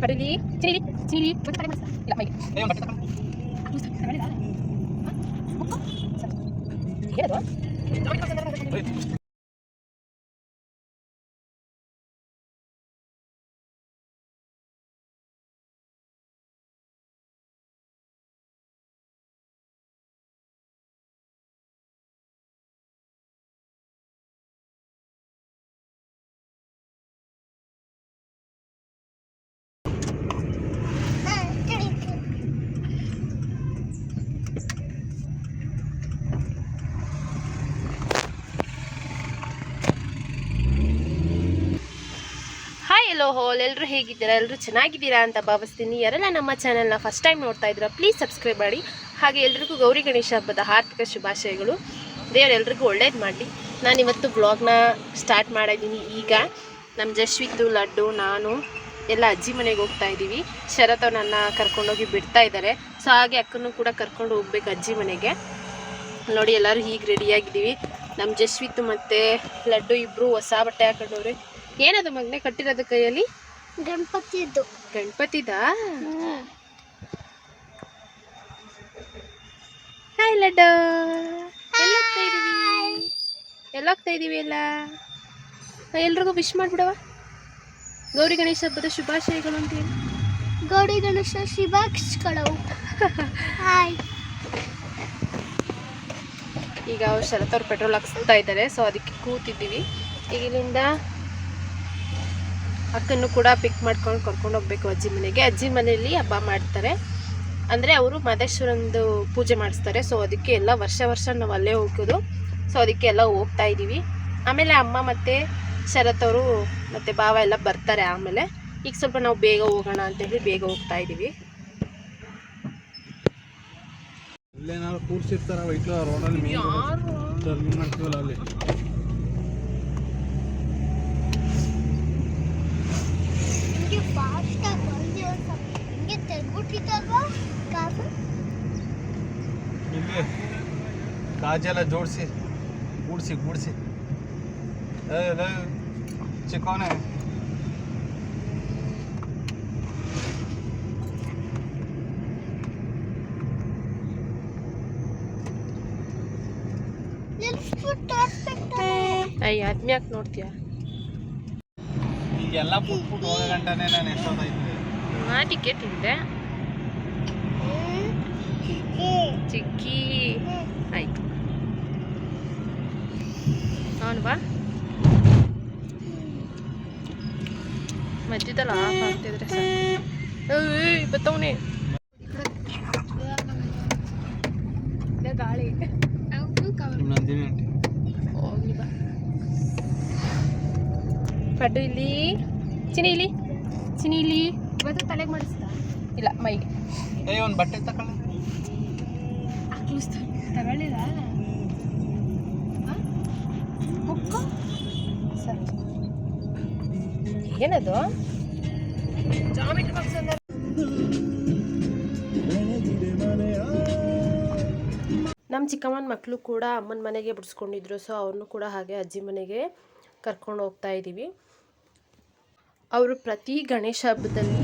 ಕಡಲಿ Chile Chile ಇಲ್ಲ ಮೈಗೆ ಏನದು ಹಾಯ್ ಎಲ್ಲೋ ಹೋಲ್ ಎಲ್ಲರೂ ಹೇಗಿದ್ದೀರಾ? ಎಲ್ಲರೂ ಚೆನ್ನಾಗಿದ್ದೀರಾ ಅಂತ ಭಾವಿಸ್ತೀನಿ. ಯಾರೆಲ್ಲ ನಮ್ಮ ಚಾನಲ್ನ ಫಸ್ಟ್ ಟೈಮ್ ನೋಡ್ತಾ ಇದ್ದೀರಾ ಪ್ಲೀಸ್ ಸಬ್ಸ್ಕ್ರೈಬ್ ಮಾಡಿ. ಹಾಗೆ ಎಲ್ರಿಗೂ ಗೌರಿ ಗಣೇಶ ಹಬ್ಬದ ಹಾರ್ದಿಕ ಶುಭಾಶಯಗಳು. ದೇವರೆಲ್ರಿಗೂ ಒಳ್ಳೇದು ಮಾಡಲಿ. ನಾನು ಇವತ್ತು ಬ್ಲಾಗ್ನ ಸ್ಟಾರ್ಟ್ ಮಾಡಿದ್ದೀನಿ ಈಗ ನಮ್ಮ ಜಶ್ವಿತ್ತು ಲಡ್ಡು, ನಾನು, ಎಲ್ಲ ಅಜ್ಜಿ ಮನೆಗೆ ಹೋಗ್ತಾ ಇದ್ದೀವಿ. ಶರತ್ ನನ್ನ ಕರ್ಕೊಂಡೋಗಿ ಬಿಡ್ತಾ ಇದ್ದಾರೆ ಸೊ ಹಾಗೆ ಅಕ್ಕನೂ ಕೂಡ ಕರ್ಕೊಂಡು ಹೋಗ್ಬೇಕು ಅಜ್ಜಿ ಮನೆಗೆ. ನೋಡಿ, ಎಲ್ಲರೂ ಹೀಗೆ ರೆಡಿಯಾಗಿದ್ದೀವಿ ನಮ್ಮ ಜಶ್ವಿತ್ತು ಮತ್ತು ಲಡ್ಡು ಇಬ್ಬರು ಹೊಸ ಬಟ್ಟೆ ಹಾಕೊಂಡವ್ರೆ. ಏನದು ಮಗನೆ ಕಟ್ಟಿರೋದು ಕೈಯಲ್ಲಿ? ಗಣಪತಿದು. ಗಣಪತಿದ? ಹಾಯ್ ಲಡ್ಡು. ಎಲ್ಲೋಗ್ತಾ ಎಲ್ಲೋಗ್ತಾ ಇದ್ದೀವಿ ಎಲ್ಲ? ಎಲ್ರಿಗೂ ವಿಶ್ ಮಾಡ್ಬಿಡವ ಗೌರಿ ಗಣೇಶ ಹಬ್ಬದ ಶುಭಾಶಯಗಳು ಅಂತ ಹೇಳಿ. ಗೌರಿ ಗಣೇಶ ಶುಭಾಶಯಗಳು. ಹಾಯ್ ಈಗ ಅವ್ರು ಶರತ್ ಅವ್ರು ಪೆಟ್ರೋಲ್ ಹಾಕ್ಸ್ತಾ ಇದ್ದಾರೆ ಸೊ ಅದಕ್ಕೆ ಕೂತಿದ್ದೀವಿ. ಈಗ ಇಲ್ಲಿಂದ ಅಕ್ಕನ್ನು ಕೂಡ ಪಿಕ್ ಮಾಡ್ಕೊಂಡು ಕರ್ಕೊಂಡು ಹೋಗ್ಬೇಕು ಅಜ್ಜಿ ಮನೆಗೆ. ಅಜ್ಜಿ ಮನೆಯಲ್ಲಿ ಹಬ್ಬ ಮಾಡ್ತಾರೆ. ಅಂದರೆ ಅವರು ಮಾದೇಶ್ವರಂದು ಪೂಜೆ ಮಾಡಿಸ್ತಾರೆ. ಸೊ ಅದಕ್ಕೆ ಎಲ್ಲ ವರ್ಷ ವರ್ಷ ನಾವು ಅಲ್ಲೇ ಹೋಗೋದು. ಸೊ ಅದಕ್ಕೆ ಎಲ್ಲ ಹೋಗ್ತಾ ಇದ್ದೀವಿ ಆಮೇಲೆ ಅಮ್ಮ ಮತ್ತು ಶರತ್ ಅವರು ಮತ್ತು ಭಾವ ಎಲ್ಲ ಬರ್ತಾರೆ ಆಮೇಲೆ. ಈಗ ಸ್ವಲ್ಪ ನಾವು ಬೇಗ ಹೋಗೋಣ ಅಂತ ಹೇಳಿ ಬೇಗ ಹೋಗ್ತಾ ಇದ್ದೀವಿ ಇಲ್ಲೇನಾದ್ರು ಕೂರ್ಸಿರ್ತಾರ ವೈಕ್ಲ ರೋಡಲ್ಲಿ ಮೇನ್ ಯಾರು ಟರ್ನಿಂಗ್ ಮಾಡ್ತೀವಲ್ಲ ಅಲ್ಲಿ ಹಿಂಗೆ ಫಾಸ್ಟಾಗಿ ಬಂದು ಹಿಂಗೆ ತೆಗ್ಬಿಟ್ಟಿದ್ದಾಗ ಕಾಸು ಇಲ್ಲಿ ಕಾಜೆಲ್ಲ ಜೋಡಿಸಿ ಗೂಡ್ಸಿ ಗೂಡ್ಸಿ ತೋರಿಸ್ಬೇಕು ಅಯ್ಯ ಅದ್ಮ್ಯಾಕೆ ನೋಡ್ತೀಯ? ಈಗೆಲ್ಲ ಫುಡ್ ಹೋಗೋ ಗಂಟನೇ ನಾನು ಎಷ್ಟೊತ್ತಾಯ್ತು? ನಾ ಟಿಕೆಟ್ ಇದೆ ಚಿಕ್ಕಿ ಆಯ್ತು ಅವನು ಬಾ. ಮಧ್ಯದಲ್ಲಿ ಆಫ್ ಆಗ್ತಿದ್ರೆ ಸಾಕು. ಬತ್ತವನೇ. ಗಾಳಿ. ಹೋಗ್ಲಿ ಬಾ. ಪಡ್ಡು ಇಲ್ಲಿ. ಚಿನಿ ಇಲ್ಲಿ. ಚಿನಿ ಇಲ್ಲಿ. ಇವತ್ತು ತಲೆಗೆ ಮಾಡಿಸ್ತಾ? ಇಲ್ಲ ಮೈಗೆ. ಒಂದು ಬಟ್ಟೆ ತಗೊಳ್ಳ ತಗೊಳ್ಳಿಲ್ಲ ಏನದು? ನಮ್ಮ ಚಿಕ್ಕಮ್ಮನ ಮಕ್ಕಳು ಕೂಡ ಅಮ್ಮನ ಮನೆಗೆ ಬಿಡಿಸ್ಕೊಂಡಿದ್ರು ಸೊ ಅವ್ರನ್ನೂ ಕೂಡ ಹಾಗೆ ಅಜ್ಜಿ ಮನೆಗೆ ಕರ್ಕೊಂಡು ಹೋಗ್ತಾ ಇದ್ದೀವಿ ಅವರು ಪ್ರತಿ ಗಣೇಶ ಹಬ್ಬದಲ್ಲಿ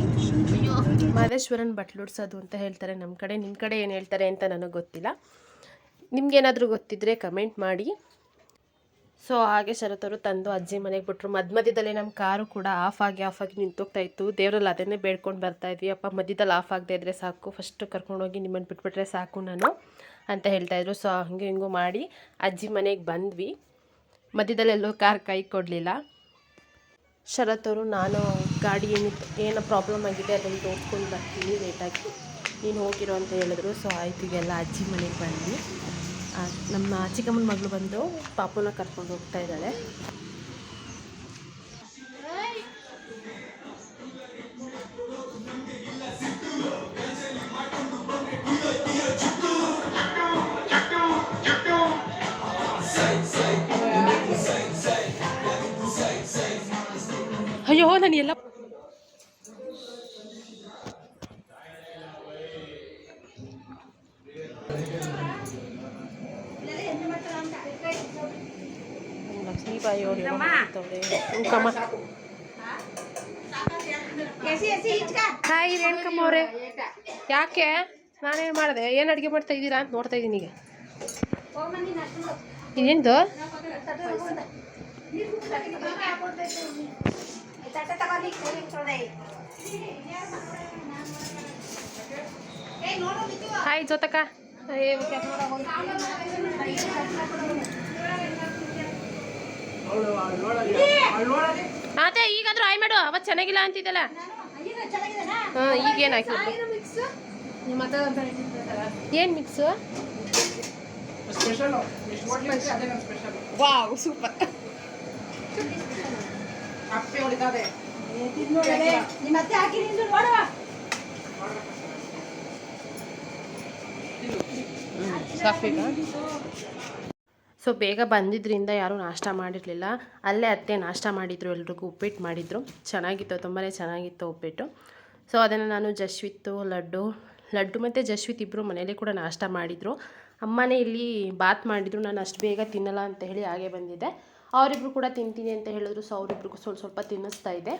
ಮಹದೇಶ್ವರನ ಬಟ್ಲುಡ್ಸೋದು ಅಂತ ಹೇಳ್ತಾರೆ. ನಮ್ಮ ಕಡೆ ನಿಮ್ಮ ಕಡೆ ಏನು ಹೇಳ್ತಾರೆ ಅಂತ ನನಗೆ ಗೊತ್ತಿಲ್ಲ. ನಿಮ್ಗೇನಾದರೂ ಗೊತ್ತಿದ್ದರೆ ಕಮೆಂಟ್ ಮಾಡಿ. ಸೊ ಹಾಗೆ ಶರತ್ತವರು ತಂದು ಅಜ್ಜಿ ಮನೆಗೆ ಬಿಟ್ರು. ಮಧ್ಯ ಮಧ್ಯದಲ್ಲಿ ನಮ್ಮ ಕಾರು ಕೂಡ ಆಫ್ ಆಗಿ ಆಫ್ ಆಗಿ ನಿಂತೋಗ್ತಾ ಇತ್ತು. ದೇವರಲ್ಲಿ ಅದನ್ನೇ ಬೇಡ್ಕೊಂಡು ಬರ್ತಾ ಇದ್ವಿ. ಅಪ್ಪ ಮಧ್ಯದಲ್ಲಿ ಆಫ್ ಆಗದೆ ಇದ್ದರೆ ಸಾಕು. ಫಸ್ಟ್ ಕರ್ಕೊಂಡೋಗಿ ನಿಮ್ಮನ್ನು ಬಿಟ್ಬಿಟ್ರೆ ಸಾಕು ನಾನು ಅಂತ ಹೇಳ್ತಾಯಿದ್ರು ಸೊ ಹಂಗೆ ಹಿಂಗೂ ಮಾಡಿ ಅಜ್ಜಿ ಮನೆಗೆ ಬಂದ್ವಿ. ಮಧ್ಯದಲ್ಲೆಲ್ಲೋ ಕಾರ್ ಕೈ ಕೊಡಲಿಲ್ಲ. ಶರತ್ ಅವರು ನಾನು ಗಾಡಿ ಏನು ಏನೋ ಪ್ರಾಬ್ಲಮ್ ಆಗಿದೆ ಅದನ್ನು ತೋರಿಸ್ಕೊಂಡು ಬರ್ತೀನಿ ಲೇಟಾಗಿ ನೀನು ಹೋಗಿರೋ ಅಂತ ಹೇಳಿದ್ರು. ಸೊ ಆಯ್ತು, ಈಗೆಲ್ಲ ಅಜ್ಜಿ ಮನೆಗೆ ಬಂದ್ವಿ. ನಮ್ಮ ಚಿಕ್ಕಮ್ಮನ ಮಗಳು ಬಂದು ಪಾಪುನ ಕರ್ಕೊಂಡು ಹೋಗ್ತಾ ಇದ್ದಾಳೆ. ಅಯ್ಯೋ ನಾನು ಎಲ್ಲ ಹಾಯ್ ರೇಣುಕಮ್ಮ ಅವರೇ. ಯಾಕೆ? ನಾನೇನು ಮಾಡಿದೆ? ಏನು ಅಡುಗೆ ಮಾಡ್ತಾ ಇದ್ದೀರಾ ಅಂತ ನೋಡ್ತಾ ಇದ್ದೀನಿ ಈಗ. ಇದೇಂದು ಹಾಯ್ ಜೋತಕ್ಕ. ಅದೇ ಈಗಾದ್ರೂ ಆಯ್ ಮಾಡು. ಅವತ್ತು ಚೆನ್ನಾಗಿಲ್ಲ ಅಂತಿದ್ದಲ್ಲ. ಹಾಂ ಈಗೇನು ಹಾಕಿಲ್ಲ ಏನು ಮಿಕ್ಸು ವಾವ್ ಸೂಪರ್ ಸಾಫಿಗಾ ಸೊ ಬೇಗ ಬಂದಿದ್ದರಿಂದ ಯಾರೂ ನಾಷ್ಟ ಮಾಡಿರಲಿಲ್ಲ. ಅಲ್ಲೇ ಅತ್ತೆ ನಾಷ್ಟ ಮಾಡಿದರು, ಎಲ್ರಿಗೂ ಉಪ್ಪಿಟ್ಟು ಮಾಡಿದರು. ಚೆನ್ನಾಗಿತ್ತು ತುಂಬಾ ಚೆನ್ನಾಗಿತ್ತು ಉಪ್ಪಿಟ್ಟು. ಸೊ ಅದನ್ನು ನಾನು ಜಶ್ವಿತ್ತು, ಲಡ್ಡು ಲಡ್ಡು ಮತ್ತು ಜಶ್ವಿತ್ ಇಬ್ಬರು ಮನೇಲಿ ಕೂಡ ನಾಷ್ಟ ಮಾಡಿದರು. ಅಮ್ಮನೇ ಇಲ್ಲಿ ಬಾತ್ ಮಾಡಿದರು, ನಾನು ಅಷ್ಟು ಬೇಗ ತಿನ್ನಲ್ಲ ಅಂತ ಹೇಳಿ ಹಾಗೆ ಬಂದಿದ್ದೆ. ಅವರಿಬ್ರು ಕೂಡ ತಿಂತೀನಿ ಅಂತ ಹೇಳಿದ್ರು ಸೊ ಅವರಿಬ್ರಿಗೂ ಸ್ವಲ್ಪ ಸ್ವಲ್ಪ ತಿನ್ನಿಸ್ತಾ ಇದ್ದೆ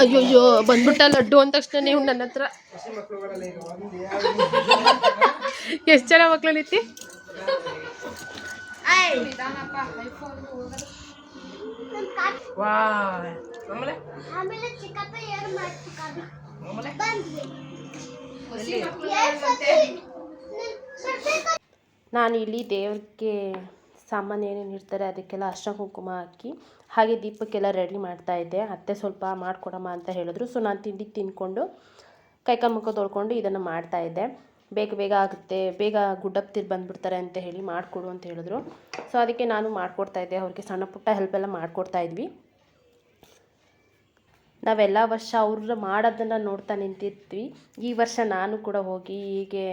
ಅಯ್ಯೋಯ್ಯೋ ಬಂದ್ಬಿಟ್ಟ ಲಡ್ಡು ಅಂದ ತಕ್ಷಣ ನೀವು ನನ್ನ ಹತ್ರ. ಎಷ್ಟು ಜನ ಸತಿ ಸತಿ ನಾನು ಇಲ್ಲಿ ದೇವ್ರಿಗೆ ಸಾಮಾನು ಏನೇನು ಇರ್ತಾರೆ ಅದಕ್ಕೆಲ್ಲ ಅರಿಶಿನ ಕುಂಕುಮ ಹಾಕಿ, ಹಾಗೆ ದೀಪಕ್ಕೆಲ್ಲ ರೆಡಿ ಮಾಡ್ತಾ ಇದ್ದೆ. ಅತ್ತೆ ಸ್ವಲ್ಪ ಮಾಡಿಕೊಡಮ್ಮ ಅಂತ ಹೇಳಿದ್ರು. ಸೊ ನಾನು ತಿಂಡಿ ತಿಂದ್ಕೊಂಡು ಕೈಕಾಲು ಮುಖ ತೊಳ್ಕೊಂಡು ಇದನ್ನು ಮಾಡ್ತಾ ಇದ್ದೆ. ಬೇಗ ಬೇಗ ಆಗುತ್ತೆ, ಬೇಗ ಗುಡ್ಡಪ್ತಿರ್ ಬಂದುಬಿಡ್ತಾರೆ ಅಂತ ಹೇಳಿ ಮಾಡಿಕೊಡು ಅಂತ ಹೇಳಿದ್ರು. ಸೊ ಅದಕ್ಕೆ ನಾನು ಮಾಡಿಕೊಡ್ತಾ ಇದ್ದೆ. ಅವ್ರಿಗೆ ಸಣ್ಣ ಪುಟ್ಟ ಹೆಲ್ಪ್ ಎಲ್ಲ ಮಾಡಿಕೊಡ್ತಾ ಇದ್ವಿ. ನಾವೆಲ್ಲ ವರ್ಷ ಅವ್ರ ಮಾಡೋದನ್ನು ನೋಡ್ತಾ ನಿಂತಿರ್ತೀವಿ ಈ ವರ್ಷ ನಾನು ಕೂಡ ಹೋಗಿ ಹೀಗೆ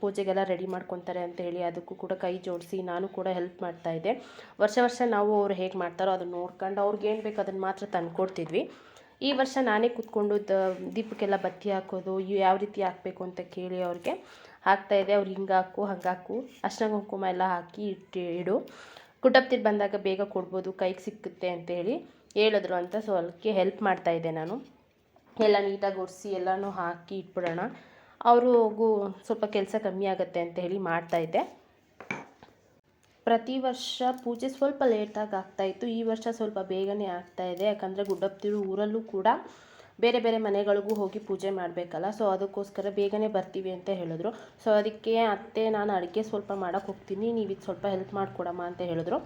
ಪೂಜೆಗೆಲ್ಲ ರೆಡಿ ಮಾಡ್ಕೊತಾರೆ ಅಂತ ಹೇಳಿ ಅದಕ್ಕೂ ಕೂಡ ಕೈ ಜೋಡಿಸಿ ನಾನು ಕೂಡ ಹೆಲ್ಪ್ ಮಾಡ್ತಾ ಇದ್ದೆ. ವರ್ಷ ವರ್ಷ ನಾವು ಅವ್ರು ಹೇಗೆ ಮಾಡ್ತಾರೋ ಅದನ್ನ ನೋಡ್ಕೊಂಡು ಅವ್ರಿಗೆ ಏನು ಬೇಕು ಅದನ್ನು ಮಾತ್ರ ತಂದುಕೊಡ್ತಿದ್ವಿ ಈ ವರ್ಷ ನಾನೇ ಕೂತ್ಕೊಂಡು ದ, ದೀಪಕ್ಕೆಲ್ಲ ಬತ್ತಿ ಹಾಕೋದು ಯಾವ ರೀತಿ ಹಾಕಬೇಕು ಅಂತ ಕೇಳಿ ಅವ್ರಿಗೆ ಹಾಕ್ತಾಯಿದ್ದೆ ಅವ್ರು ಹಿಂಗೆ ಹಾಕು, ಹಂಗೆ ಹಾಕು ಅರ್ಶಿನ ಕುಂಕುಮ ಎಲ್ಲ ಹಾಕಿ ಇಟ್ಟು, ಇಡು. ಕುಟಪ್ತಿರ್ ಬಂದಾಗ ಬೇಗ ಕೊಡ್ಬೋದು, ಕೈಗೆ ಸಿಕ್ಕುತ್ತೆ ಅಂತ ಹೇಳಿ ಹೇಳಿದ್ರು ಅಂತ ಸೊ ಅದಕ್ಕೆ ಹೆಲ್ಪ್ ಮಾಡ್ತಾಯಿದ್ದೆ ನಾನು. ಎಲ್ಲ ನೀಟಾಗಿ ಒರೆಸಿ ಎಲ್ಲನೂ ಹಾಕಿ ಇಟ್ಬಿಡೋಣ. ಅವ್ರಿಗೂ ಸ್ವಲ್ಪ ಕೆಲಸ ಕಮ್ಮಿ ಆಗುತ್ತೆ ಅಂತ ಹೇಳಿ ಮಾಡ್ತಾಯಿದ್ದೆ ಪ್ರತಿ ವರ್ಷ ಪೂಜೆ ಸ್ವಲ್ಪ ಲೇಟಾಗಿ ಆಗ್ತಾಯಿತ್ತು ಈ ವರ್ಷ ಸ್ವಲ್ಪ ಬೇಗನೆ ಆಗ್ತಾ ಇದೆ. ಯಾಕಂದರೆ ಗುಡ್ಡಪ್ತಿರು ಊರಲ್ಲೂ ಕೂಡ ಬೇರೆ ಬೇರೆ ಮನೆಗಳಿಗೂ ಹೋಗಿ ಪೂಜೆ ಮಾಡಬೇಕಲ್ಲ. ಸೊ ಅದಕ್ಕೋಸ್ಕರ ಬೇಗನೆ ಬರ್ತೀವಿ ಅಂತ ಹೇಳಿದ್ರು. ಸೊ ಅದಕ್ಕೆ ಅತ್ತೆ, ನಾನು ಅಡುಗೆ ಸ್ವಲ್ಪ ಮಾಡೋಕೆ ಹೋಗ್ತೀನಿ. ನೀವು ಇದು ಸ್ವಲ್ಪ ಹೆಲ್ಪ್ ಮಾಡಿಕೊಡಮ್ಮ ಅಂತ ಹೇಳಿದ್ರು.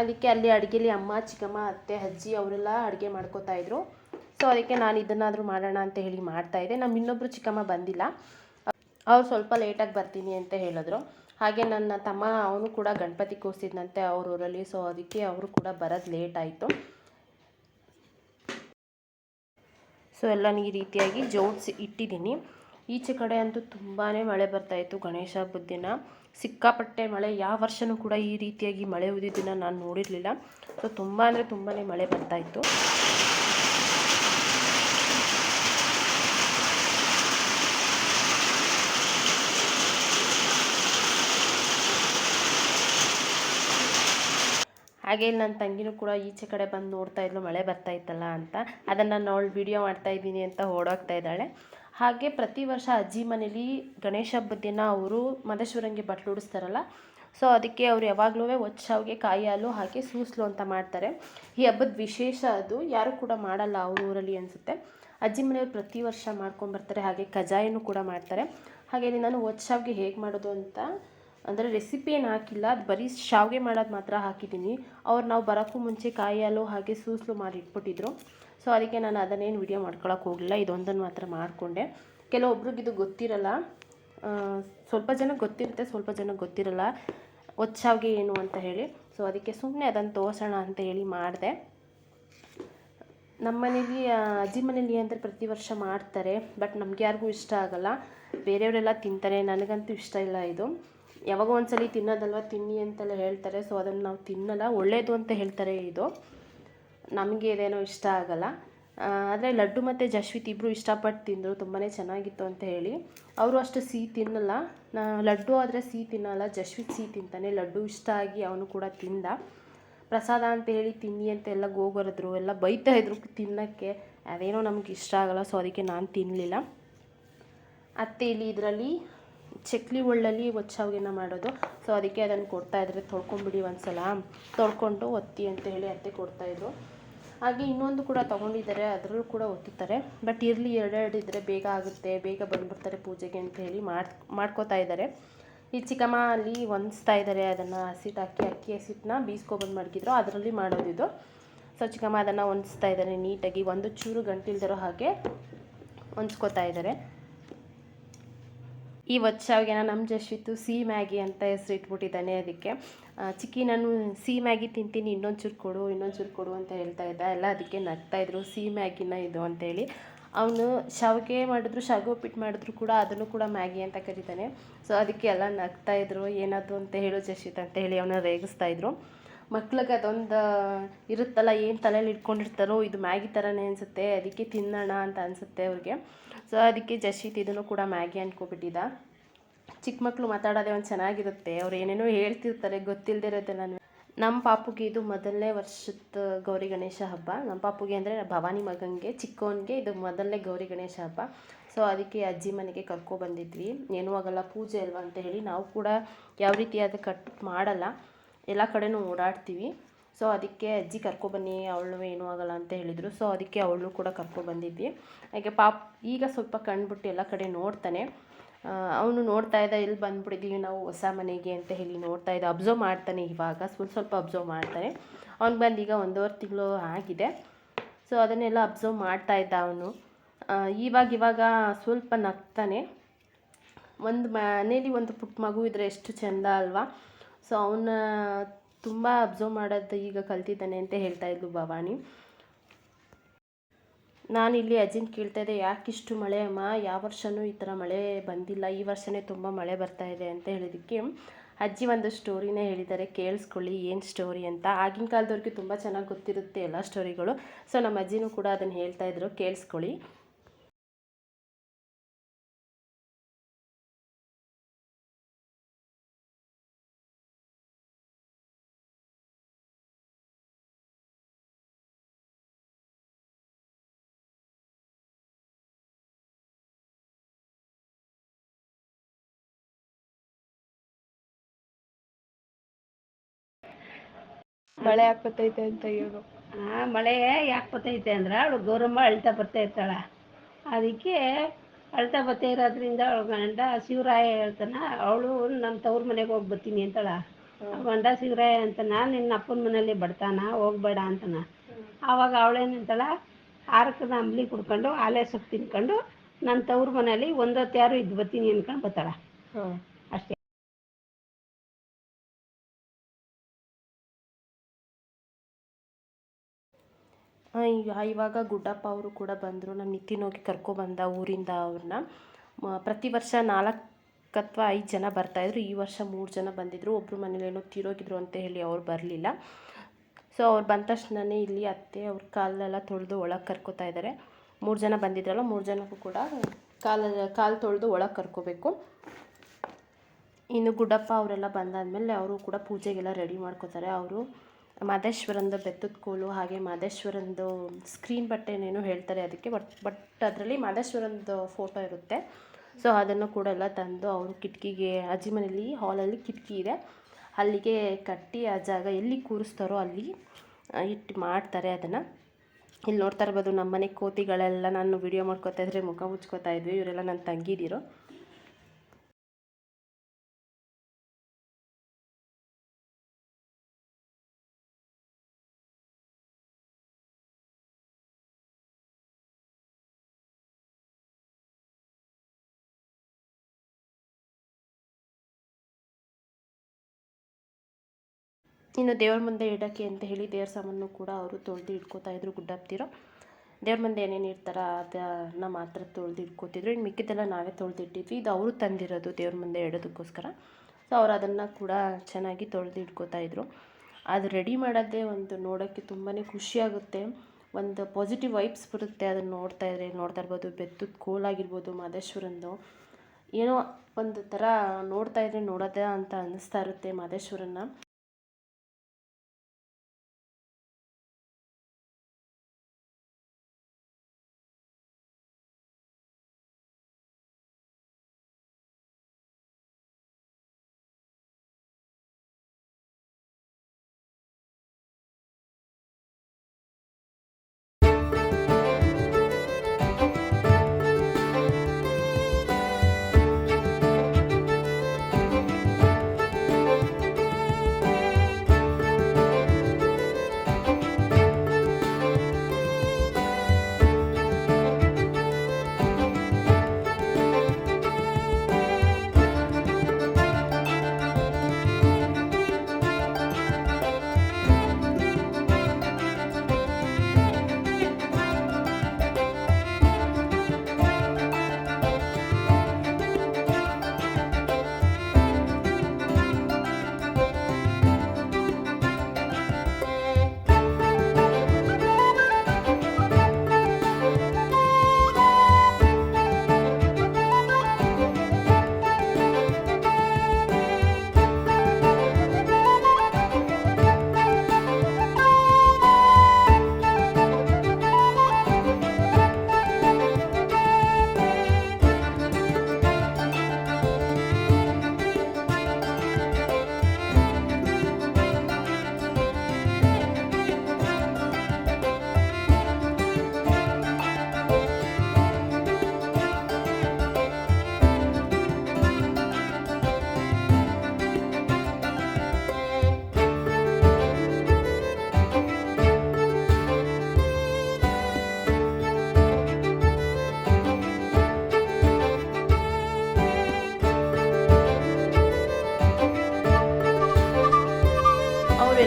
ಅದಕ್ಕೆ ಅಲ್ಲಿ ಅಡುಗೆಲಿ ಅಮ್ಮ, ಚಿಕ್ಕಮ್ಮ, ಅತ್ತೆ, ಅಜ್ಜಿ ಅವರೆಲ್ಲ ಅಡುಗೆ ಮಾಡ್ಕೋತಾ ಇದ್ರು. ಸೊ ಅದಕ್ಕೆ ನಾನು ಇದನ್ನಾದರೂ ಮಾಡೋಣ ಅಂತ ಹೇಳಿ ಮಾಡ್ತಾ ಇದ್ದೆ. ನಮ್ಮ ಇನ್ನೊಬ್ಬರು ಚಿಕ್ಕಮ್ಮ ಬಂದಿಲ್ಲ. ಅವ್ರು ಸ್ವಲ್ಪ ಲೇಟಾಗಿ ಬರ್ತೀನಿ ಅಂತ ಹೇಳಿದ್ರು. ಹಾಗೆ ನನ್ನ ತಮ್ಮ, ಅವನು ಕೂಡ ಗಣಪತಿ ಕೂರಿಸಿದ್ನಂತೆ ಅವ್ರ ಊರಲ್ಲಿ. ಸೊ ಅದಕ್ಕೆ ಅವರು ಕೂಡ ಬರೋದು ಲೇಟ್ ಆಯಿತು. ಸೊ ಎಲ್ಲ ಈ ರೀತಿಯಾಗಿ ಜೋಡಿಸಿ ಇಟ್ಟಿದ್ದೀನಿ. ಈಚೆ ಕಡೆ ಅಂತೂ ತುಂಬಾ ಮಳೆ ಬರ್ತಾಯಿತ್ತು ಗಣೇಶ ಹಬ್ಬದ ದಿನ. ಸಿಕ್ಕಾಪಟ್ಟೆ ಮಳೆ. ಯಾವ ವರ್ಷನೂ ಕೂಡ ಈ ರೀತಿಯಾಗಿ ಮಳೆ ಉದ್ದಿದ್ದನ್ನು ನಾನು ನೋಡಿರಲಿಲ್ಲ. ಸೊ ತುಂಬ ಅಂದರೆ ತುಂಬಾ ಮಳೆ ಬರ್ತಾಯಿತ್ತು ಹಾಗೆ ನನ್ನ ತಂಗಿನೂ ಕೂಡ ಈಚೆ ಕಡೆ ಬಂದು ನೋಡ್ತಾ ಇದ್ಲು, ಮಳೆ ಬರ್ತಾ ಇತ್ತಲ್ಲ ಅಂತ. ಅದನ್ನು ನಾನು ಅವಳು ವಿಡಿಯೋ ಮಾಡ್ತಾ ಇದ್ದೀನಿ ಅಂತ ಓಡೋಗ್ತಾ ಇದ್ದಾಳೆ. ಹಾಗೆ ಪ್ರತಿ ವರ್ಷ ಅಜ್ಜಿ ಮನೇಲಿ ಗಣೇಶ ಹಬ್ಬದ ದಿನ ಅವರು ಮದೇಶ್ವರಂಗೆ ಬಟ್ಲು ಉಡಿಸ್ತಾರಲ್ಲ, ಸೊ ಅದಕ್ಕೆ ಅವ್ರು ಯಾವಾಗಲೂ ಒಚ್ಚಾವ್ಗೆ ಕಾಯಿ ಹಾಲು ಹಾಕಿ ಸೂಸ್ಲು ಅಂತ ಮಾಡ್ತಾರೆ. ಈ ಹಬ್ಬದ ವಿಶೇಷ ಅದು, ಯಾರು ಕೂಡ ಮಾಡಲ್ಲ ಅವ್ರ ಊರಲ್ಲಿ ಅನಿಸುತ್ತೆ. ಅಜ್ಜಿ ಮನೆಯವ್ರು ಪ್ರತಿ ವರ್ಷ ಮಾಡ್ಕೊಂಬರ್ತಾರೆ ಹಾಗೆ ಕಜಾಯನೂ ಕೂಡ ಮಾಡ್ತಾರೆ. ಹಾಗೆ ಇಲ್ಲಿ ನಾನು ಒಚ್ಚಾವ್ಗೆ ಹೇಗೆ ಮಾಡೋದು ಅಂತ ಅಂದರೆ ರೆಸಿಪಿ ಏನು ಹಾಕಿಲ್ಲ, ಅದು ಬರೀ ಶಾವಿಗೆ ಮಾಡೋದು ಮಾತ್ರ ಹಾಕಿದ್ದೀನಿ ಅವ್ರು ನಾವು ಬರೋಕ್ಕೂ ಮುಂಚೆ ಕಾಯಿ ಹಾಲು ಹಾಗೆ ಸೂಸ್ಲು ಮಾಡಿ ಇಟ್ಬಿಟ್ಟಿದ್ರು. ಸೊ ಅದಕ್ಕೆ ನಾನು ಅದನ್ನೇನು ವಿಡಿಯೋ ಮಾಡ್ಕೊಳಕ್ಕೆ ಹೋಗಲಿಲ್ಲ ಇದೊಂದನ್ನು ಮಾತ್ರ ಮಾಡಿಕೊಂಡೆ. ಕೆಲವೊಬ್ರಿಗೆ ಇದು ಗೊತ್ತಿರಲ್ಲ. ಸ್ವಲ್ಪ ಜನ ಗೊತ್ತಿರುತ್ತೆ, ಸ್ವಲ್ಪ ಜನ ಗೊತ್ತಿರಲ್ಲ. ಒಚ್ಚಾವಿಗೆ ಏನು ಅಂತ ಹೇಳಿ. ಸೊ ಅದಕ್ಕೆ ಸುಮ್ಮನೆ ಅದನ್ನು ತೋರಿಸೋಣ ಅಂತ ಹೇಳಿ ಮಾಡಿದೆ. ನಮ್ಮ ಮನೇಲಿ ಅಜ್ಜಿ ಮನೇಲಿ ಅಂದರೆ ಪ್ರತಿ ವರ್ಷ ಮಾಡ್ತಾರೆ, ಬಟ್ ನಮ್ಗೆ ಯಾರಿಗೂ ಇಷ್ಟ ಆಗಲ್ಲ. ಬೇರೆಯವರೆಲ್ಲ ತಿಂತಾರೆ, ನನಗಂತೂ ಇಷ್ಟ ಇಲ್ಲ ಇದು. ಯಾವಾಗ ಒಂದ್ಸಲಿ ತಿನ್ನೋದಲ್ವ, ತಿನ್ನಿ ಅಂತೆಲ್ಲ ಹೇಳ್ತಾರೆ. ಸೊ ಅದನ್ನು ನಾವು ತಿನ್ನಲ್ಲ ಒಳ್ಳೆಯದು ಅಂತ ಹೇಳ್ತಾರೆ ಇದು. ನಮಗೆ ಇದೇನೋ ಇಷ್ಟ ಆಗಲ್ಲ. ಆದರೆ ಲಡ್ಡು ಮತ್ತು ಜಶ್ವಿತ್ ಇಬ್ಬರು ಇಷ್ಟಪಟ್ಟು ತಿಂದರು ತುಂಬಾ ಚೆನ್ನಾಗಿತ್ತು ಅಂತ ಹೇಳಿ. ಅವರು ಅಷ್ಟು ಸಿಹಿ ತಿನ್ನಲ್ಲ. ಲಡ್ಡು ಆದರೆ ಸಿಹಿ ತಿನ್ನಲ್ಲ ಜಶ್ವಿತ್ ಸಿಹಿ ತಿಂತಾನೆ. ಲಡ್ಡು ಇಷ್ಟ ಆಗಿ ಅವನು ಕೂಡ ತಿಂದ. ಪ್ರಸಾದ ಅಂತ ಹೇಳಿ ತಿನ್ನಿ ಅಂತ ಎಲ್ಲ ಗೋಗರದ್ರು, ಎಲ್ಲ ಬೈತಾ ಇದ್ರು ತಿನ್ನೋಕ್ಕೆ. ಅದೇನೋ ನಮ್ಗೆ ಇಷ್ಟ ಆಗಲ್ಲ ಸೊ ಅದಕ್ಕೆ ನಾನು ತಿನ್ನಲಿಲ್ಲ ಅತ್ತೆ ಇಲ್ಲಿ ಇದರಲ್ಲಿ ಚಕ್ಲಿ ಒಳ್ಳಲ್ಲಿ ಒಚ್ಚಾವಿನ ಮಾಡೋದು. ಸೊ ಅದಕ್ಕೆ ಅದನ್ನು ಕೊಡ್ತಾಯಿದ್ರೆ ತೊಳ್ಕೊಂಬಿಡಿ ಒಂದ್ಸಲ. ತೊಳ್ಕೊಂಡು ಒತ್ತಿ ಅಂತ ಹೇಳಿ ಅತ್ತೆ ಕೊಡ್ತಾಯಿದ್ರು ಹಾಗೆ ಇನ್ನೊಂದು ಕೂಡ ತೊಗೊಂಡಿದ್ದಾರೆ, ಅದರಲ್ಲೂ ಕೂಡ ಒತ್ತುತ್ತಾರೆ ಬಟ್ ಇರಲಿ ಎರಡೆರಡು ಇದ್ದರೆ ಬೇಗ ಆಗುತ್ತೆ, ಬೇಗ ಬಂದುಬಿಡ್ತಾರೆ ಪೂಜೆಗೆ ಅಂತ ಹೇಳಿ ಮಾಡಿ ಮಾಡ್ಕೋತಾ ಇದ್ದಾರೆ. ಈ ಚಿಕ್ಕಮ್ಮ ಅಲ್ಲಿ ಹೊಂದಿಸ್ತಾ ಇದ್ದಾರೆ ಅದನ್ನು ಹಸಿಟ್ಟು ಅಕ್ಕಿ ಅಕ್ಕಿ ಹಸಿಟ್ಟನ್ನ ಬೀಸ್ಕೊಬಂದು ಮಡಗಿದ್ರು. ಅದರಲ್ಲಿ ಮಾಡೋದಿದು ಸೊ ಚಿಕ್ಕಮ್ಮ ಅದನ್ನು ಹೊಂದಿಸ್ತಾ ಇದ್ದಾರೆ ನೀಟಾಗಿ. ಒಂದು ಚೂರು ಗಂಟಿಲ್ದಿರೋ ಹಾಗೆ ಹೊಂಚ್ಕೋತಾ ಇದ್ದಾರೆ. ಈ ಒಚ್ಚಾವಿಗೆನ ನಮ್ಮ ಜಶ್ವಿತ್ತು ಸಿ ಮ್ಯಾಗಿ ಅಂತ ಹೆಸರು ಇಟ್ಬಿಟ್ಟಿದ್ದಾನೆ ಅದಕ್ಕೆ ಚಿಕ್ಕಿ ನಾನು ಸಿ ಮ್ಯಾಗಿ ತಿಂತೀನಿ ಇನ್ನೊಂದು ಚೂರು ಕೊಡು ಇನ್ನೊಂದು ಚೂರು ಕೊಡು ಅಂತ ಹೇಳ್ತಾ ಇದ್ದ. ಎಲ್ಲ ಅದಕ್ಕೆ ನಗ್ತಾ ಇದ್ರು ಸಿಹಿ ಮ್ಯಾಗಿನ ಇದು ಅಂತೇಳಿ. ಅವನು ಶಾವಿಗೆ ಮಾಡಿದ್ರು, ಶಾವಿಗೆ ಉಪ್ಪಿಟ್ಟು ಮಾಡಿದ್ರು ಕೂಡ ಅದನ್ನು ಕೂಡ ಮ್ಯಾಗಿ ಅಂತ ಕರೀತಾನೆ. ಸೊ ಅದಕ್ಕೆ ಎಲ್ಲ ನಗ್ತಾ ಇದ್ರು ಏನದು ಅಂತ ಹೇಳು ಜಶ್ವಿತ್ ಅಂತ ಹೇಳಿ ಅವನ ರೇಗಿಸ್ತಾ ಇದ್ರು. ಮಕ್ಳಿಗೆ ಅದೊಂದು ಇರುತ್ತಲ್ಲ, ಏನು ತಲೆಯಲ್ಲಿ ಇಟ್ಕೊಂಡಿರ್ತಾರೋ ಇದು ಮ್ಯಾಗಿ ಥರನೇ ಅನಿಸುತ್ತೆ, ಅದಕ್ಕೆ ತಿನ್ನೋಣ ಅಂತ ಅನಿಸುತ್ತೆ ಅವ್ರಿಗೆ. ಸೊ ಅದಕ್ಕೆ ಜಶೀತ್ ಇದನ್ನು ಕೂಡ ಮ್ಯಾಗಿ ಅಂದ್ಕೊಬಿಟ್ಟಿದ್ದ ಚಿಕ್ಕ ಮಕ್ಕಳು ಮಾತಾಡೋದೇ ಒಂದು ಚೆನ್ನಾಗಿರುತ್ತೆ, ಅವ್ರು ಏನೇನೋ ಹೇಳ್ತಿರ್ತಾರೆ ಗೊತ್ತಿಲ್ಲದೆ ಇರುತ್ತೆ ನಾನು ನಮ್ಮ ಪಾಪುಗೆ ಇದು ಮೊದಲನೇ ವರ್ಷದ ಗೌರಿ ಗಣೇಶ ಹಬ್ಬ. ನಮ್ಮ ಪಾಪುಗೆ ಅಂದರೆ ಭವಾನಿ ಮಗನಿಗೆ ಚಿಕ್ಕವನಿಗೆ ಇದು ಮೊದಲನೇ ಗೌರಿ ಗಣೇಶ ಹಬ್ಬ. ಸೊ ಅದಕ್ಕೆ ಅಜ್ಜಿ ಮನೆಗೆ ಕರ್ಕೊಬಂದಿದ್ವಿ ಏನೂ ಆಗಲ್ಲ, ಪೂಜೆ ಅಲ್ವಾ ಅಂತ ಹೇಳಿ ನಾವು ಕೂಡ ಯಾವ ರೀತಿಯಾದ ಕಟ್ ಮಾಡಲ್ಲ. ಎಲ್ಲ ಕಡೆನೂ ಓಡಾಡ್ತೀವಿ. ಸೊ ಅದಕ್ಕೆ ಅಜ್ಜಿ ಕರ್ಕೊಬನ್ನಿ ಅವಳು ಏನೂ ಆಗಲ್ಲ ಅಂತ ಹೇಳಿದರು. ಸೊ ಅದಕ್ಕೆ ಅವಳು ಕೂಡ ಕರ್ಕೊಬಂದಿದ್ವಿ ಹಾಗೆ ಪಾಪ ಈಗ ಸ್ವಲ್ಪ ಕಣ್ಬಿಟ್ಟು ಎಲ್ಲ ಕಡೆ ನೋಡ್ತಾನೆ. ಅವನು ನೋಡ್ತಾ ಇದ್ದ, ಇಲ್ಲಿ ಬಂದ್ಬಿಟ್ಟಿದ್ದೀವಿ ನಾವು ಹೊಸ ಮನೆಗೆ ಅಂತ ಹೇಳಿ ನೋಡ್ತಾ ಇದ್ದ. ಅಬ್ಸರ್ವ್ ಮಾಡ್ತಾನೆ ಇವಾಗ. ಸ್ವಲ್ಪ ಸ್ವಲ್ಪ ಅಬ್ಸರ್ವ್ ಮಾಡ್ತಾನೆ. ಅವ್ನು ಬಂದು ಈಗ ಒಂದೂವರೆ ತಿಂಗಳು ಆಗಿದೆ. ಸೊ ಅದನ್ನೆಲ್ಲ ಅಬ್ಸರ್ವ್ ಮಾಡ್ತಾ ಇದ್ದ ಅವನು. ಇವಾಗ ಇವಾಗ ಸ್ವಲ್ಪ ನಗ್ತಾನೆ. ಒಂದು ಮನೇಲಿ ಒಂದು ಪುಟ್ಟ ಮಗು ಇದ್ದರೆ ಎಷ್ಟು ಚೆಂದ ಅಲ್ವಾ? ಸೊ ಅವನ್ನ ತುಂಬ ಅಬ್ಸರ್ವ್ ಮಾಡೋದು ಈಗ ಕಲ್ತಿದ್ದಾನೆ ಅಂತ ಹೇಳ್ತಾ ಇದ್ಲು ಭವಾನಿ. ನಾನು ಇಲ್ಲಿ ಅಜ್ಜಿನ ಕೇಳ್ತಾ ಇದ್ದೆ ಯಾಕಿಷ್ಟು ಮಳೆ ಅಮ್ಮ? ಯಾವ ವರ್ಷವೂ ಈ ಥರ ಮಳೆ ಬಂದಿಲ್ಲ. ಈ ವರ್ಷವೇ ತುಂಬ ಮಳೆ ಬರ್ತಾ ಇದೆ ಅಂತ ಹೇಳಿದ್ದಕ್ಕೆ ಅಜ್ಜಿ ಒಂದು ಸ್ಟೋರಿನೇ ಹೇಳಿದ್ದಾರೆ, ಕೇಳಿಸ್ಕೊಳ್ಳಿ, ಏನು ಸ್ಟೋರಿ ಅಂತ. ಆಗಿನ ಕಾಲದವ್ರಿಗೆ ತುಂಬ ಚೆನ್ನಾಗಿ ಗೊತ್ತಿರುತ್ತೆ ಎಲ್ಲ ಸ್ಟೋರಿಗಳು ಸೊ ನಮ್ಮ ಅಜ್ಜಿನೂ ಕೂಡ ಅದನ್ನು ಹೇಳ್ತಾ ಇದ್ರು, ಕೇಳಿಸ್ಕೊಳ್ಳಿ. ಮಳೆ ಹಾಕ್ಬತ್ತೈತೆ ಅಂತ ಹೇಳು. ಆ ಮಳೆ ಯಾಕೆ ಬರ್ತೈತೆ ಅಂದ್ರೆ ಅವಳು ಗೌರಮ್ಮ ಅಳ್ತಾ ಬರ್ತಾ ಇರ್ತಾಳ. ಅದಕ್ಕೆ ಅಳ್ತಾ ಬರ್ತಾ ಇರೋದ್ರಿಂದ ಅವಳ ಗಂಡ ಶಿವರಾಯ ಹೇಳ್ತಾನ ಅವಳು ನಮ್ಮ ತವ್ರ ಮನೆಗೆ ಹೋಗಿ ಬರ್ತೀನಿ ಅಂತಾಳ. ಗಂಡ ಶಿವರಾಯ ಅಂತಾನ ನಿನ್ನ ಅಪ್ಪನ ಮನೇಲಿ ಬಡ್ತಾನ ಹೋಗ್ಬೇಡ ಅಂತಾನ. ಆವಾಗ ಅವಳೇನಂತಾಳ ಆರಕದ ಅಂಬ್ಲಿ ಕುಡ್ಕೊಂಡು ಆಲೆ ಸೊಪ್ಪು ತಿನ್ಕೊಂಡು ನನ್ನ ತವ್ರ ಮನೇಲಿ ಒಂದೊತ್ತು ಯಾರು ಇದ್ದು ಬರ್ತೀನಿ ಅನ್ಕೊಂಡು ಬರ್ತಾಳ. ಇವಾಗ ಗುಡ್ಡಪ್ಪ ಅವರು ಕೂಡ ಬಂದರು. ನಮ್ಮ ನಿತಿನ್ ಹೋಗಿ ಕರ್ಕೊಬಂದ ಊರಿಂದ ಅವ್ರನ್ನ ಪ್ರತಿ ವರ್ಷ ನಾಲ್ಕು ಅಥವಾ ಐದು ಜನ ಬರ್ತಾಯಿದ್ರು ಈ ವರ್ಷ ಮೂರು ಜನ ಬಂದಿದ್ದರು ಒಬ್ಬರು ಮನೇಲಿ ಏನೋ ತೀರೋಗಿದ್ರು ಅಂತ ಹೇಳಿ ಅವ್ರು ಬರಲಿಲ್ಲ. ಸೊ ಅವ್ರು ಬಂದ ತಕ್ಷಣನೇ ಇಲ್ಲಿ ಅತ್ತೆ ಅವ್ರ ಕಾಲೆಲ್ಲ ತೊಳೆದು ಒಳಗೆ ಕರ್ಕೋತಾ ಇದ್ದಾರೆ ಮೂರು ಜನ ಬಂದಿದ್ರಲ್ಲ, ಮೂರು ಜನಕ್ಕೂ ಕೂಡ ಕಾಲ, ಕಾಲು ತೊಳೆದು ಒಳಗೆ ಕರ್ಕೋಬೇಕು. ಇನ್ನು ಗುಡ್ಡಪ್ಪ ಅವರೆಲ್ಲ ಬಂದಾದಮೇಲೆ ಅವರು ಕೂಡ ಪೂಜೆಗೆಲ್ಲ ರೆಡಿ ಮಾಡ್ಕೋತಾರೆ. ಅವರು ಮಾದೇಶ್ವರಂದು ಬೆತ್ತದ ಕೋಲು ಹಾಗೆ ಮಾದೇಶ್ವರಂದು ಸ್ಕ್ರೀನ್ ಬಟ್ಟೆನೇನೋ ಹೇಳ್ತಾರೆ ಅದಕ್ಕೆ, ಬಟ್ ಬಟ್ ಅದರಲ್ಲಿ ಮಾದೇಶ್ವರಂದು ಫೋಟೋ ಇರುತ್ತೆ. ಸೊ ಅದನ್ನು ಕೂಡ ಎಲ್ಲ ತಂದು ಅವರು ಕಿಟಕಿಗೆ, ಅಜ್ಜಿ ಮನೆಯಲ್ಲಿ ಹಾಲಲ್ಲಿ ಕಿಟಕಿ ಇದೆ. ಅಲ್ಲಿಗೆ ಕಟ್ಟಿ ಆ ಜಾಗ ಎಲ್ಲಿ ಕೂರಿಸ್ತಾರೋ ಅಲ್ಲಿ ಇಟ್ಟು ಮಾಡ್ತಾರೆ ಅದನ್ನು. ಇಲ್ಲಿ ನೋಡ್ತಾ ಇರ್ಬೋದು ನಮ್ಮ ಮನೆ ಕೋತಿಗಳೆಲ್ಲ ನಾನು ವಿಡಿಯೋ ಮಾಡ್ಕೋತಾ ಇದ್ರೆ, ಮುಖ ಮುಚ್ಕೋತಾ ಇದ್ವಿ. ಇವರೆಲ್ಲ ನನ್ನ ತಂಗಿದಿರು. ಇನ್ನು ದೇವ್ರ ಮುಂದೆ ಇಡೋಕ್ಕೆ ಅಂತ ಹೇಳಿ ದೇವ್ರ ಸಾಮಾನು ಕೂಡ ಅವರು ತೊಳೆದು ಇಟ್ಕೋತಾ ಇದ್ರು ಗುಡ್ಡಪ್ತಿರೋ ದೇವ್ರ ಮುಂದೆ ಏನೇನು ಇರ್ತಾರ ಅದನ್ನು ಮಾತ್ರ ತೊಳೆದು ಇಟ್ಕೋತಿದ್ರು. ಇನ್ನು ಮಿಕ್ಕಿದ್ದೆಲ್ಲ ನಾವೇ ತೊಳೆದಿಟ್ಟಿದ್ವಿ ಇದು ಅವರು ತಂದಿರೋದು ದೇವ್ರ ಮುಂದೆ ಇಡೋದಕ್ಕೋಸ್ಕರ. ಸೊ ಅವ್ರು ಅದನ್ನು ಕೂಡ ಚೆನ್ನಾಗಿ ತೊಳೆದು ಇಟ್ಕೋತಾ ಇದ್ರು. ಅದು ರೆಡಿ ಮಾಡೋದೇ ಒಂದು ನೋಡೋಕ್ಕೆ ತುಂಬಾ ಖುಷಿಯಾಗುತ್ತೆ ಒಂದು ಪಾಸಿಟಿವ್ ವೈಬ್ಸ್ ಬರುತ್ತೆ ಅದನ್ನು ನೋಡ್ತಾ ಇದ್ರೆ. ನೋಡ್ತಾ ಇರ್ಬೋದು, ಬೆತ್ತದ ಕೋಲಾಗಿರ್ಬೋದು ಮಾದೇಶ್ವರಂದು. ಏನೋ ಒಂದು ಥರ ನೋಡ್ತಾ ಇದ್ರೆ ನೋಡೋದೇ ಅಂತ ಅನ್ನಿಸ್ತಾ ಇರುತ್ತೆ ಮಾದೇಶ್ವರನ್ನ.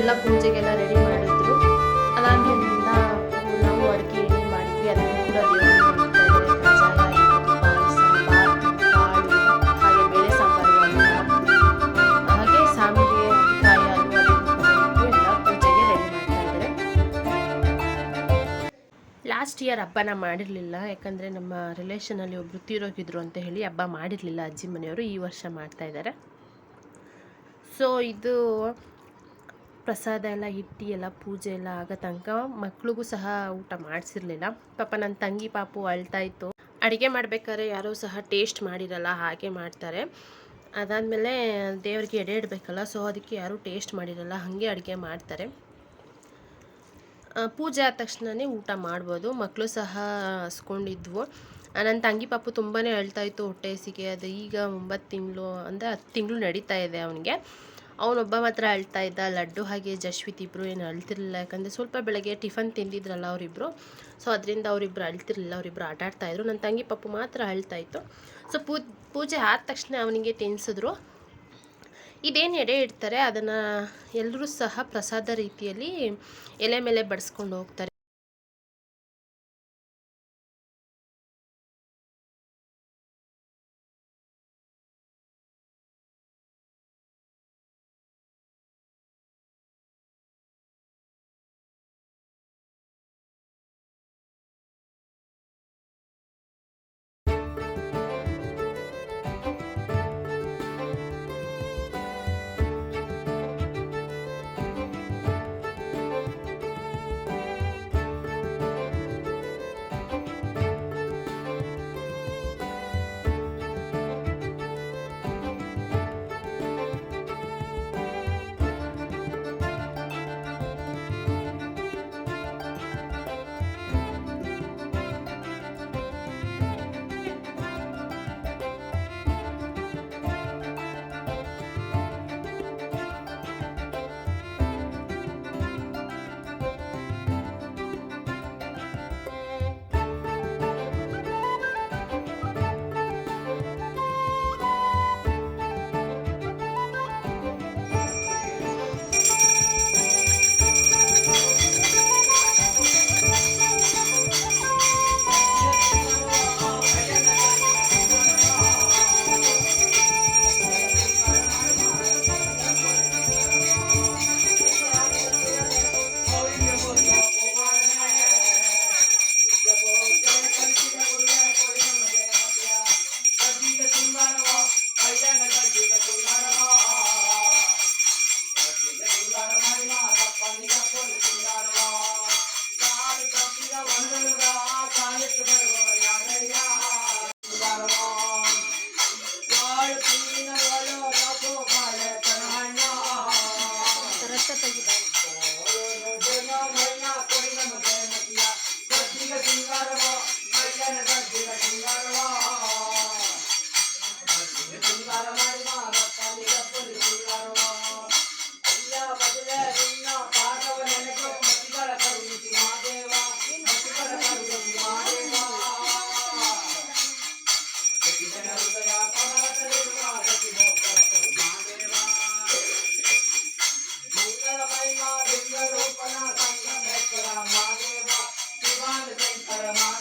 ಅವರೆಲ್ಲ ಪೂಜೆಗೆಲ್ಲ ರೆಡಿ ಮಾಡಿದ್ರು. ಅದಾದ್ಮೇಲಿಂದ ನಾವು ಅಡುಗೆ ಮಾಡಿದ್ವಿ, ಅದನ್ನು ಕೂಡ ಹಾಗೆ ಬೇಳೆ ಸಾಂಬಾರು ಹಾಗೆ ಎಲ್ಲ ಪೂಜೆಗೆ ರೆಡಿ ಲಾಸ್ಟ್ ಇಯರ್ ಹಬ್ಬನ ಮಾಡಿರಲಿಲ್ಲ. ಯಾಕಂದರೆ ನಮ್ಮ ರಿಲೇಷನಲ್ಲಿ ಒಬ್ಬರು ತೀರೋಗಿದ್ರು ಅಂತ ಹೇಳಿ ಹಬ್ಬ ಮಾಡಿರಲಿಲ್ಲ ಅಜ್ಜಿ ಮನೆಯವರು. ಈ ವರ್ಷ ಮಾಡ್ತಾ ಇದ್ದಾರೆ. ಸೊ ಇದು ಪ್ರಸಾದ ಎಲ್ಲ, ಇಟ್ಟು ಎಲ್ಲ, ಪೂಜೆ ಎಲ್ಲ ಆಗೋ ತನಕ ಮಕ್ಳಿಗೂ ಸಹ ಊಟ ಮಾಡಿಸಿರ್ಲಿಲ್ಲ. ಪಾಪ ನನ್ನ ತಂಗಿ ಪಾಪು ಅಳ್ತಾ ಇತ್ತು. ಅಡುಗೆ ಮಾಡಬೇಕಾದ್ರೆ ಯಾರೂ ಸಹ ಟೇಸ್ಟ್ ಮಾಡಿರಲ್ಲ, ಹಾಗೆ ಮಾಡ್ತಾರೆ. ಅದಾದಮೇಲೆ ದೇವರಿಗೆ ಎಡೆ ಇಡಬೇಕಲ್ಲ, ಸೊ ಅದಕ್ಕೆ ಯಾರೂ ಟೇಸ್ಟ್ ಮಾಡಿರಲ್ಲ, ಹಾಗೆ ಅಡುಗೆ ಮಾಡ್ತಾರೆ. ಪೂಜೆ ಆದ ತಕ್ಷಣವೇ ಊಟ ಮಾಡ್ಬೋದು. ಮಕ್ಕಳು ಸಹ ಹಸ್ಕೊಂಡಿದ್ವು. ನನ್ನ ತಂಗಿ ಪಾಪು ತುಂಬಾ ಅಳ್ತಾ ಇತ್ತು ಹೊಟ್ಟೆ ಹಸಿಗೆ. ಅದು ಈಗ ಒಂಬತ್ತು ತಿಂಗಳು, ಅಂದರೆ ಹತ್ತು ತಿಂಗಳು ನಡೀತಾ ಇದೆ ಅವನಿಗೆ. ಅವನೊಬ್ಬ ಮಾತ್ರ ಅಳ್ತಾ ಇದ್ದ. ಲಡ್ಡು ಹಾಗೆ ಜಶ್ವಿತ್ ಇಬ್ಬರು ಏನು ಅಳ್ತಿರಲಿಲ್ಲ. ಯಾಕಂದರೆ ಸ್ವಲ್ಪ ಬೆಳಗ್ಗೆ ಟಿಫನ್ ತಿಂದಿದ್ರಲ್ಲ ಅವರಿಬ್ಬರು ಸೊ ಅದರಿಂದ ಅವರಿಬ್ಬರು ಅಳ್ತಿರಲಿಲ್ಲ. ಅವರಿಬ್ಬರು ಆಟ ಆಡ್ತಾ ಇದ್ರು. ನನ್ನ ತಂಗಿ ಪಪ್ಪು ಮಾತ್ರ ಅಳ್ತಾ ಇತ್ತು. ಸೊ ಪೂ, ಪೂಜೆ ಆದ ತಕ್ಷಣ ಅವನಿಗೆ ತಿನ್ನಿಸಿದ್ರು ಇದೇನು ಎಡೆ ಇಡ್ತಾರೆ, ಅದನ್ನು ಎಲ್ಲರೂ ಸಹ ಪ್ರಸಾದ ರೀತಿಯಲ್ಲಿ ಎಲೆ ಮೇಲೆ ಬಡಿಸ್ಕೊಂಡು ಹೋಗ್ತಾರೆ. பரமா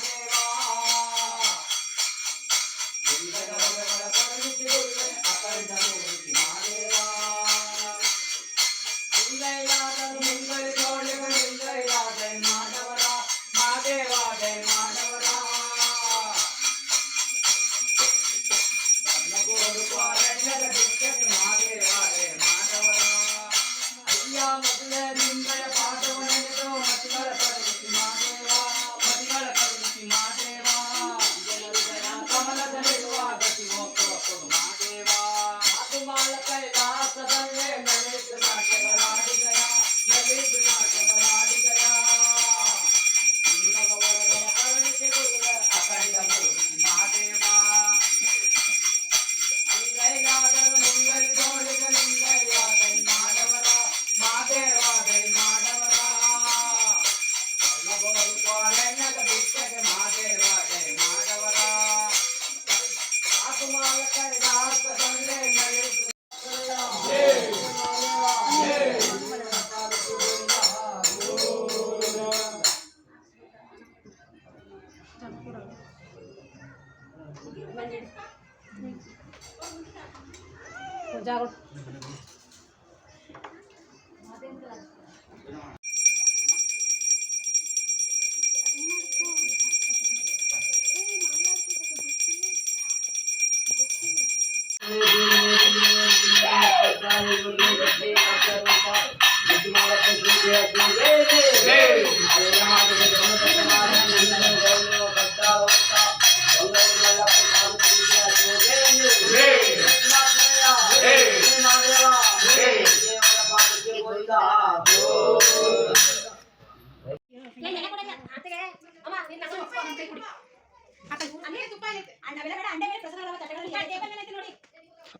ಅನ್ನ ಬೇಡ ಅಂಡ ಮೇಲೆ ಪ್ರಸನ್ನ ತಟ್ಟೆಗಳಲ್ಲಿ ಟೇಬಲ್ ಮೇಲೆ ನೋಡಿ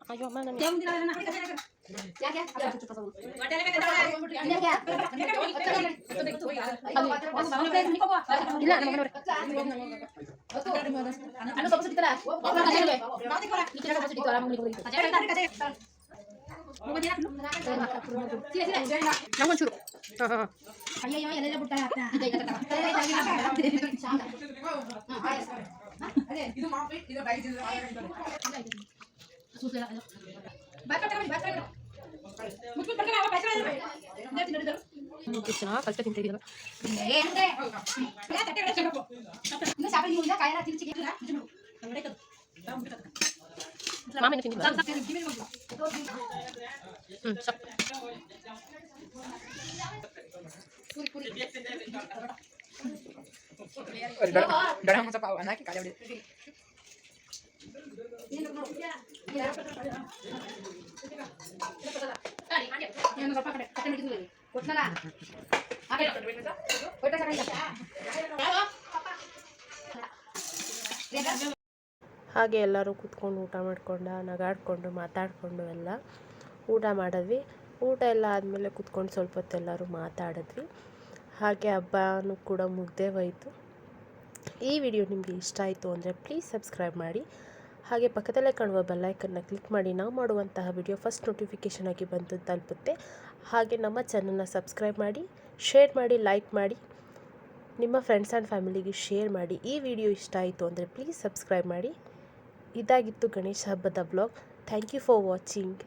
ಅಯ್ಯೋ ಅಮ್ಮ ನನಗೆ ಇಲ್ಲ ನಮ್ಮ ಮನೆಯವ್ರೆ. ನಂಗೊಂಚೂರು ಹಾಂ ಹಾಂ ಅಯ್ಯಯ್ಯೋ ಎಲ್ಲೆಲ್ಲ ಬಿಟ್ಟ ಎಷ್ಟು ಚೆನ್ನಾಗಿ ಕಷ್ಟ ತಿಂತಿದ್ದೀರಲ್ಲ ಮಾಮಿನ ತಿಂತೀನಿ ಹ್ಞೂ ಸಪ್ ಹಾಗೆ ಎಲ್ಲರೂ ಕೂತ್ಕೊಂಡು ಊಟ ಮಾಡ್ಕೊಂಡು, ನಗಾಡ್ಕೊಂಡು, ಮಾತಾಡಿಕೊಂಡು ಎಲ್ಲ ಊಟ ಮಾಡಿದ್ವಿ. ಊಟ ಎಲ್ಲ ಆದಮೇಲೆ ಕೂತ್ಕೊಂಡು ಸ್ವಲ್ಪ ಹೊತ್ತು ಎಲ್ಲರೂ ಮಾತಾಡಿದ್ವಿ. ಹಾಗೆ ಹಬ್ಬನೂ ಕೂಡ ಮುಗ್ದೇ ಹೋಯಿತು. ಈ ವಿಡಿಯೋ ನಿಮಗೆ ಇಷ್ಟ ಆಯಿತು ಅಂದರೆ ಪ್ಲೀಸ್ ಸಬ್ಸ್ಕ್ರೈಬ್ ಮಾಡಿ. ಹಾಗೆ ಪಕ್ಕದಲ್ಲೇ ಕಾಣುವ ಬೆಲ್ಲೈಕನ್ನ ಕ್ಲಿಕ್ ಮಾಡಿ, ನಾವು ಮಾಡುವಂತಹ ವಿಡಿಯೋ ಫಸ್ಟ್ ನೋಟಿಫಿಕೇಷನ್ ಆಗಿ ಬಂದು ತಲುಪುತ್ತೆ. ಹಾಗೆ ನಮ್ಮ ಚಾನಲ್ನ ಸಬ್ಸ್ಕ್ರೈಬ್ ಮಾಡಿ ಶೇರ್ ಮಾಡಿ ಲೈಕ್ ಮಾಡಿ, ನಿಮ್ಮ ಫ್ರೆಂಡ್ಸ್ ಆ್ಯಂಡ್ ಫ್ಯಾಮಿಲಿಗೆ ಶೇರ್ ಮಾಡಿ. ಈ ವಿಡಿಯೋ ಇಷ್ಟ ಆಯಿತು ಅಂದರೆ ಪ್ಲೀಸ್ ಸಬ್ಸ್ಕ್ರೈಬ್ ಮಾಡಿ. ಇದಾಗಿತ್ತು ಗಣೇಶ ಹಬ್ಬದ blog thank you for watching